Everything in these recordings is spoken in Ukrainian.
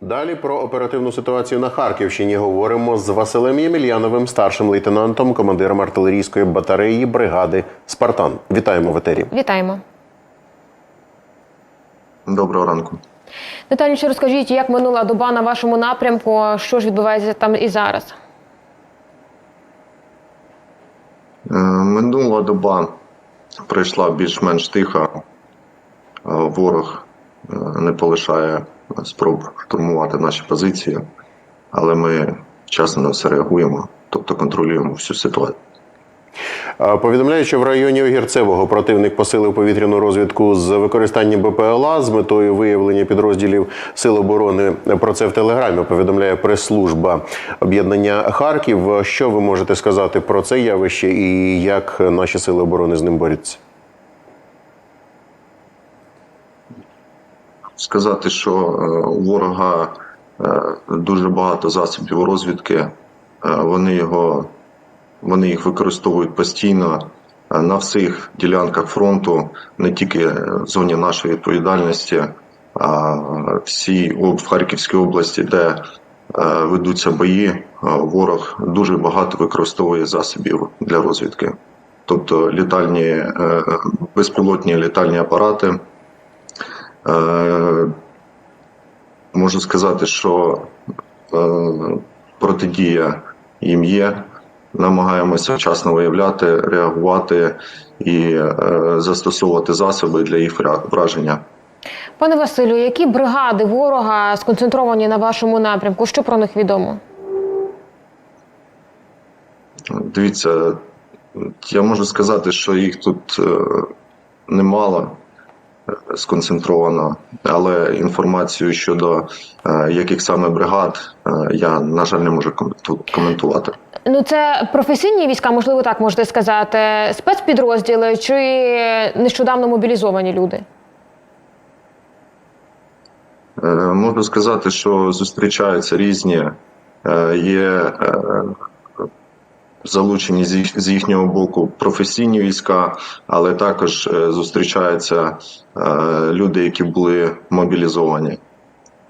Далі про оперативну ситуацію на Харківщині говоримо з Василем Ємельяновим, старшим лейтенантом, командиром артилерійської батареї бригади Спартан. Вітаємо в етері. Вітаємо. Доброго ранку. Детальніше розкажіть, як минула доба на вашому напрямку, що ж відбувається там і зараз? Е, Минула доба пройшла більш-менш тихо. Е, Ворог е, не полишає спроб штурмувати наші позиції, але ми вчасно на все реагуємо, тобто контролюємо всю ситуацію. А, Повідомляють, що в районі Огірцевого противник посилив повітряну розвідку з використанням БПЛА з метою виявлення підрозділів Сил оборони. Про це в телеграмі повідомляє прес-служба об'єднання Харків. Що ви можете сказати про це явище і як наші сили оборони з ним борються? Сказати, що е, у ворога е, дуже багато засобів розвідки, е, вони його вони їх використовують постійно на всіх ділянках фронту, не тільки в зоні нашої відповідальності, а всій об- в Харківській області, де ведуться бої, ворог дуже багато використовує засобів для розвідки, тобто літальні безпілотні літальні апарати. Е, Можу сказати, що е, протидія їм є. Намагаємося вчасно виявляти, реагувати і е, застосовувати засоби для їх враження. Пане Василю, які бригади ворога сконцентровані на вашому напрямку? Що про них відомо? Дивіться, я можу сказати, що їх тут немало сконцентровано, але інформацію щодо е, яких саме бригад е, я, на жаль, не можу коментувати. Ну, це професійні війська, можливо, так можете сказати, спецпідрозділи чи нещодавно мобілізовані люди? Е, Можу сказати, що зустрічаються різні, є залучені з їхнього боку професійні війська, але також е, зустрічаються е, люди, які були мобілізовані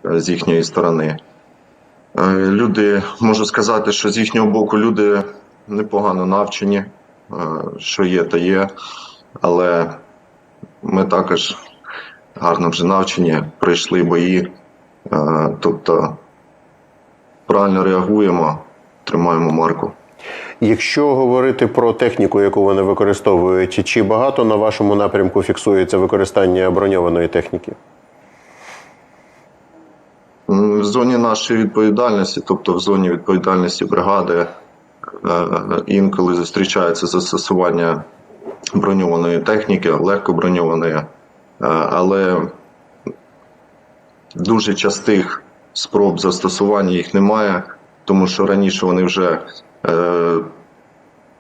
е, з їхньої сторони. Люди, можу сказати, що з їхнього боку люди непогано навчені, що є, то є, але ми також гарно вже навчені, пройшли бої, тобто правильно реагуємо, тримаємо марку. Якщо говорити про техніку, яку вони використовують, чи багато на вашому напрямку фіксується використання броньованої техніки? В зоні нашої відповідальності, тобто в зоні відповідальності бригади, е, інколи зустрічається застосування броньованої техніки, легко броньованої, е, але дуже частих спроб застосування їх немає, тому що раніше вони вже е,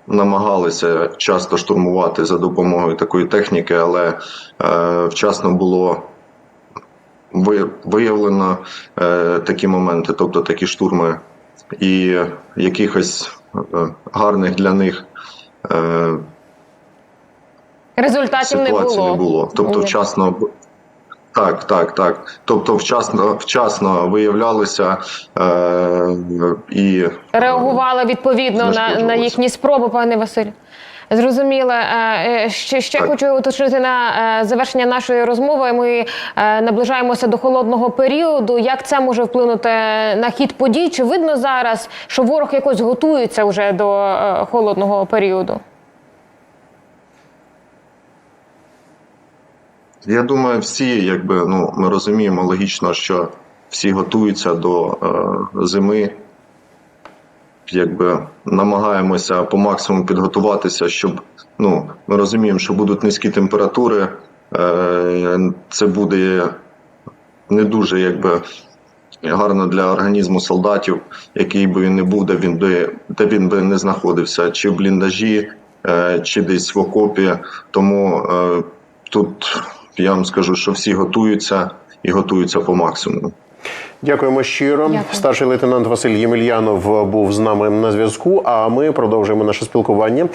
намагалися часто штурмувати за допомогою такої техніки, але е, вчасно було виявлено е, такі моменти, тобто такі штурми, і якихось е, гарних для них е, Результатів не було. не було. Тобто, вчасно так, так, так. Тобто, вчасно, вчасно виявлялися е, і реагували відповідно на, на їхні спроби, пане Василь. Зрозуміло. Е, е, Ще, ще Так. хочу уточнити на е, завершення нашої розмови. Ми наближаємося до холодного періоду. Як це може вплинути на хід подій? Чи видно зараз, що ворог якось готується вже до холодного періоду? Я думаю, всі, якби ну ми розуміємо логічно, що всі готуються до е, зими. Якби намагаємося по максимуму підготуватися, щоб ну ми розуміємо, що будуть низькі температури. Е, це буде не дуже якби гарно для організму солдатів, який би він не був, де він би де він би не знаходився, чи в бліндажі, е, чи десь в окопі. Тому е, тут я вам скажу, що всі готуються і готуються по максимуму. Дякуємо щиро. Дякую. Старший лейтенант Василь Ємельянов був з нами на зв'язку. А ми продовжуємо наше спілкування.